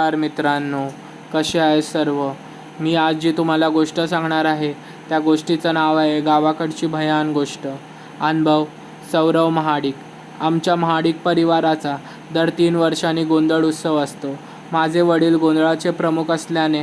नमस्कार मित्रांनो कसे आहे सर्व? मी आज जी तुम्हाला गोष्ट सांगणार आहे त्या गोष्टीचं नाव आहे गावाकडची भयान गोष्ट. अनुभव सौरव महाडिक. आमच्या महाडिक परिवाराचा दर तीन वर्षांनी गोंधळ उत्सव असतो. माझे वडील गोंधळाचे प्रमुख असल्याने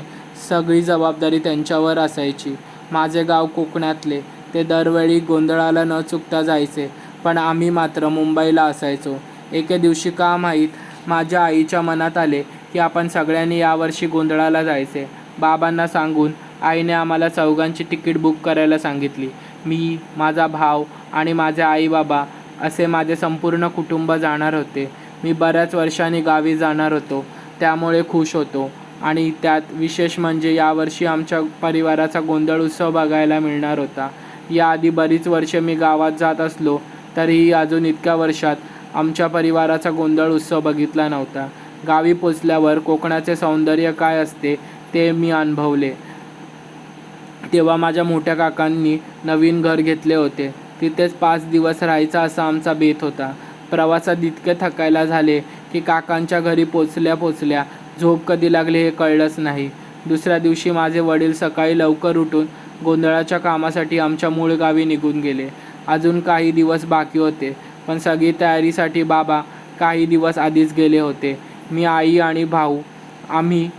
सगळी जबाबदारी त्यांच्यावर असायची. माझे गाव कोकणातले ते दरवेळी गोंधळाला न चुकता जायचे पण आम्ही मात्र मुंबईला असायचो. एके दिवशी का माहीत माझ्या आईच्या मनात आले की आपण सगळ्यांनी यावर्षी गोंधळाला जायचे. बाबांना सांगून आईने आम्हाला चौघांची तिकीट बुक करायला सांगितली. मी माझा भाव आणि माझे आई बाबा असे माझे संपूर्ण कुटुंब जाणार होते. मी बऱ्याच वर्षांनी गावी जाणार होतो. त्यामुळे खुश होतो. आणि त्यात विशेष म्हणजे यावर्षी आमच्या परिवाराचा गोंधळ उत्सव बघायला मिळणार होता. याआधी बरीच वर्षे मी गावात जात असलो तरीही अजून इतक्या वर्षात आमच्या परिवाराचा गोंधळ उत्सव बघितला नव्हता. गावी पोचल्यावर कोकणाचे सौंदर्य काय असते ते मी अनुभवले. तेव्हा माझ्या मोठ्या काकांनी नवीन घर घेतले होते. तिथेच पाच दिवस राहायचा असा आमचा बेत होता. प्रवासात इतके थकायला झाले की काकांच्या घरी पोचल्या पोचल्या झोप कधी लागली हे कळलंच नाही. दुसऱ्या दिवशी माझे वडील सकाळी लवकर उठून गोंधळाच्या कामासाठी आमच्या मूळ गावी निघून गेले. अजून काही दिवस बाकी होते पण सगळी तयारीसाठी बाबा काही दिवस आधीच गेले होते. मी आई आणि भाऊ आम्ही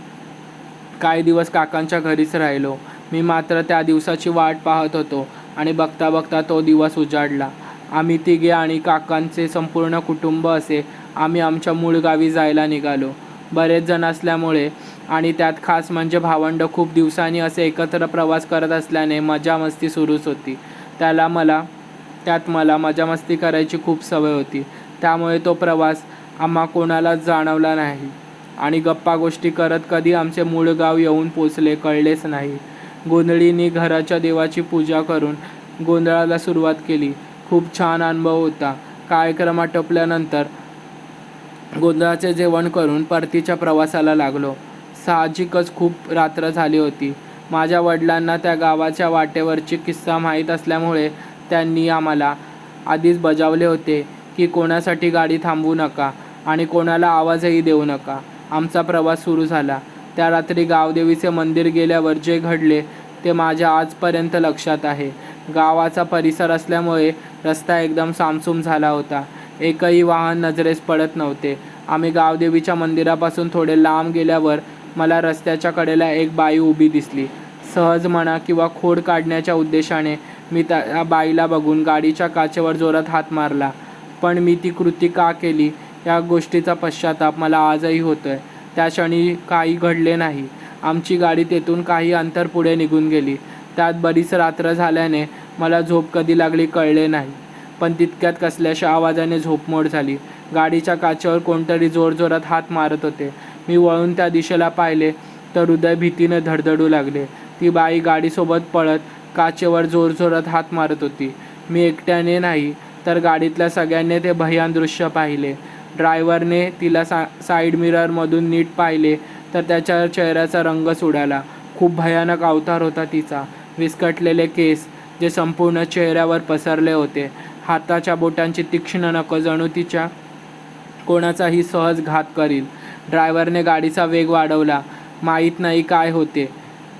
काही दिवस काकांच्या घरीच राहिलो. मी मात्र त्या दिवसाची वाट पाहत होतो आणि बघता बघता तो दिवस उजाडला. आम्ही तिघे आणि काकांचे संपूर्ण कुटुंब असे आम्ही आमच्या मूळ गावी जायला निघालो. बरेच जण असल्यामुळे आणि त्यात खास म्हणजे भावंड खूप दिवसांनी असे एकत्र प्रवास करत असल्याने मजा मस्ती सुरूच होती. त्याला मला त्यात मला मजा मस्ती करायची खूप सवय होती. त्यामुळे तो प्रवास आम्हा कोणाला जाणवला नाही. आणि गप्पा गोष्टी करत कधी आमचे मूळ गाव येऊन पोचले कळलेच नाही. गोंधळींनी घराच्या देवाची पूजा करून गोंधळाला सुरुवात केली. खूप छान अनुभव होता. कार्यक्रम आटपल्यानंतर गोंधळाचे जेवण करून परतीच्या प्रवासाला लागलो. साहजिकच खूप रात्र झाली होती. माझ्या वडिलांना त्या गावाच्या वाटेवरची किस्सा माहीत असल्यामुळे त्यांनी आम्हाला आधीच बजावले होते की कोणासाठी गाडी थांबवू नका. आणि कोणाला आवाजही देऊ नका. आमचा प्रवास सुरू झाला. त्या रात्री गावदेवीचे मंदिर गेल्यावर जे घडले ते माझ्या आजपर्यंत लक्षात आहे. गावाचा परिसर असल्यामुळे रस्ता एकदम सामसूम झाला होता. एकही वाहन नजरेस पडत नव्हते. आम्ही गावदेवीच्या मंदिरापासून थोडे लांब गेल्यावर मला रस्त्याच्या कडेला एक बाई उभी दिसली. सहज म्हणा किंवा खोड काढण्याच्या उद्देशाने मी त्या बाईला बघून गाडीच्या काचेवर जोरात हात मारला. पण मी ती कृती का केली? या गोष्टीचा पश्चाताप मला आजही होतोय. त्या क्षणी काही घडले नाही. आमची गाडी तेथून काही अंतर पुढे निघून गेली. त्यात बरीच रात्र झाल्याने मला झोप कधी लागली कळले नाही. पण तितक्यात कसल्याशा आवाजाने झोपमोड झाली. गाडीच्या काचेवर कोणतरी जोरजोरात हात मारत होते. मी वळून त्या दिशेला पाहिले तर हृदय भीतीने धडधडू लागले. ती बाई गाडीसोबत पळत काचेवर जोरजोरात हात मारत होती. मी एकट्याने नाही तर गाडीतल्या सगळ्यांनी ते भयान दृश्य पाहिले. ड्रायव्हरने तिला सा साईड मिररमधून नीट पाहिले तर त्याच्या चेहऱ्याचा रंगच उडाला खूप भयानक अवतार होता तिचा. विस्कटलेले केस जे संपूर्ण चेहऱ्यावर पसरले होते. हाताच्या बोटांची तीक्ष्ण नखं जणू तिच्या कोणाचाही सहज घात करील. ड्रायव्हरने गाडीचा वेग वाढवला. माहीत नाही काय होते.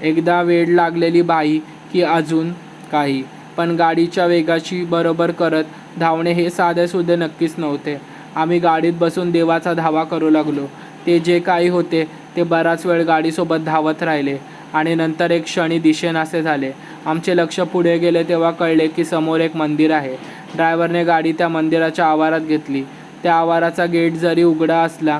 एकदा वेळ लागलेली बाई की अजून काही. पण गाडीच्या वेगाची बरोबर करत धावणे हे साधेसुधे नक्कीच नव्हते. आम्ही गाडीत बसून देवाचा धावा करू लागलो. ते जे काही होते ते बराच वेळ गाडीसोबत धावत राहिले आणि नंतर एक क्षणी दिशेनासे झाले. आमचे लक्ष पुढे गेले तेव्हा कळले की समोर एक मंदिर आहे. ड्रायव्हरने गाडी त्या मंदिराच्या आवारात घेतली. त्या आवाराचा गेट जरी उघडा असला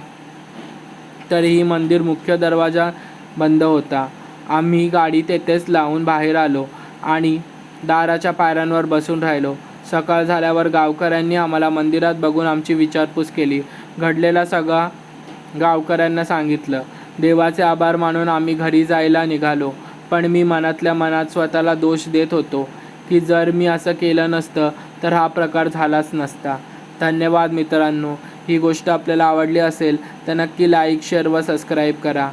तरीही मंदिर मुख्य दरवाजा बंद होता. आम्ही गाडी तेथेच लावून बाहेर आलो आणि दाराच्या पायऱ्यांवर बसून राहिलो. सकाळ झाल्यावर गावकऱ्यांनी आम्हाला मंदिरात बघून आमची विचारपूस केली. घडलेला सगळा गावकऱ्यांना सांगितलं. देवाचे आभार मानून आम्ही घरी जायला निघालो. पण मी मनातल्या मनात स्वतःला दोष देत होतो की जर मी असं केलं नसतं तर हा प्रकार झालाच नसता. धन्यवाद मित्रांनो. ही गोष्ट आपल्याला आवडली असेल तर नक्की लाईक शेअर व सबस्क्राईब करा.